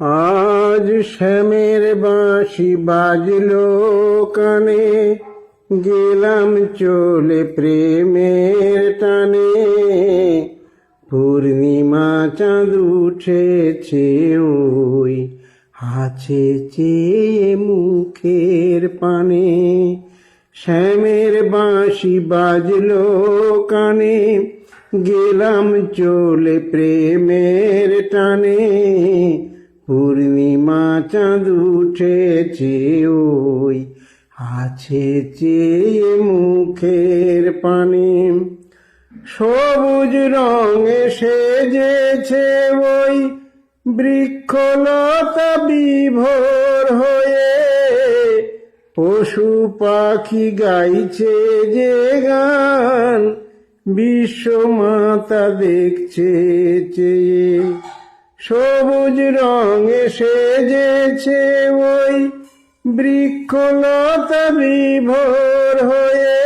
আজ শ্যামের বাঁশি বাজলো কানে, গেলাম চলে প্রেমের টানে। পূর্ণিমা চাঁদ উঠেছে ওই আছে চেয়ে মুখের পানে। শ্যামের বাঁশি বাজলো কানে, গেলাম চলে প্রেমের টানে। পূর্ণিমা চাঁদ উঠেছে ওই আছে চেয়ে মুখের পানে। সবুজ রঙে সেজেছে ওই বৃক্ষলতা বিভোর হয়ে। পশু পাখি গাইছে যে গান বিশ্ব মাতা দেখছে চেয়ে। সবুজ রঙে সেজেছে ওই বৃক্ষলতা বিভোর হয়ে।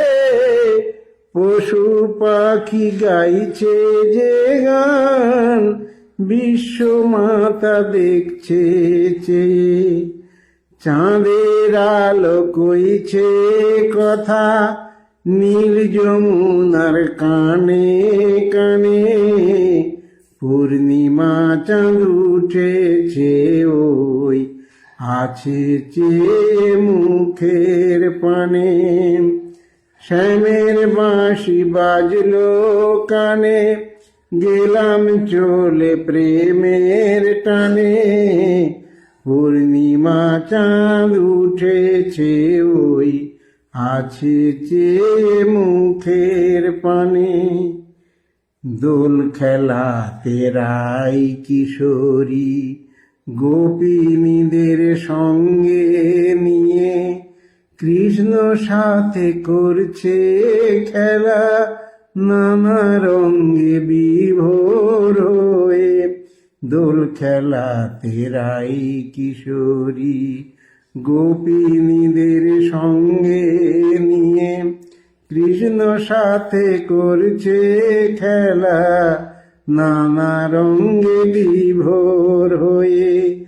পশু পাখি গাইছে যে গান, বিশ্ব মাতা দেখছে চাঁদের আলো কইছে কথা, নীল যমুনার কানে কানে। পূর্ণিমা চাঁদ উঠেছে ওই আছে চেয়ে মুখের পানে। শ্যামের বাঁশি বাজলো কানে, গেলাম চলে প্রেমের টানে। পূর্ণিমা চাঁদ উঠেছে ওই আছে চেয়ে মুখের পানে। দোল খেলা তেরাই কিশোরী গোপিনীদের সঙ্গে নিয়ে কৃষ্ণ সাথে করছে খেলা নানা রঙে বিভোর হয়ে। দোল খেলা তেরাই কিশোরী গোপিনীদের সঙ্গে কৃষ্ণ সাথে করছে খেলা, নানা রঙ্গে বিভোর হয়ে।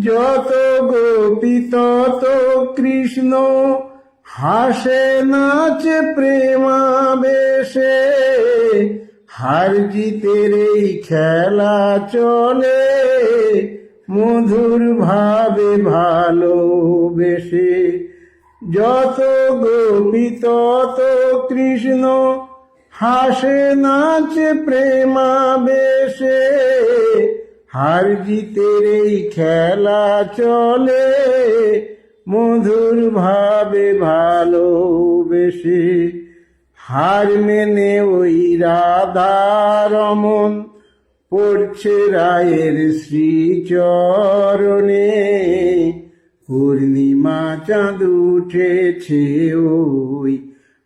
যত গোপী, তত কৃষ্ণ, হাসে, নাচে, প্রেমাবেশে। হার জিতের এই খেলা চলে, মধুর ভাবে ভালোবেসে। যত গোপী, তত কৃষ্ণ, হাসে, নাচে, প্রেমাবেশে হার জিতের এই খেলা চলে, মধুর ভাবে ভালোবেসে, হার মেনে ওই রাধা রমন পড়ছে রায়ের শ্রীচরণে। পূর্ণিমা চাঁদ উঠেছে ওই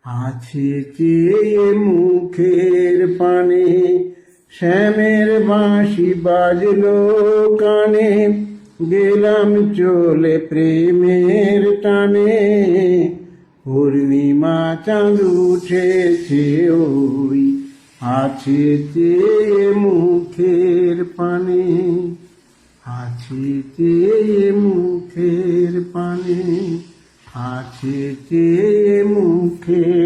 আছে চেয়ে মুখের পানে। শ্যামের বাঁশি বাজলো কানে। গেলাম চলে প্রেমের টানে। পূর্ণিমা চাঁদ উঠেছে ওই আছে চেয়ে মুখের পানে। আছে চেয়ে মুখের পানে আছে চেয়ে মুখের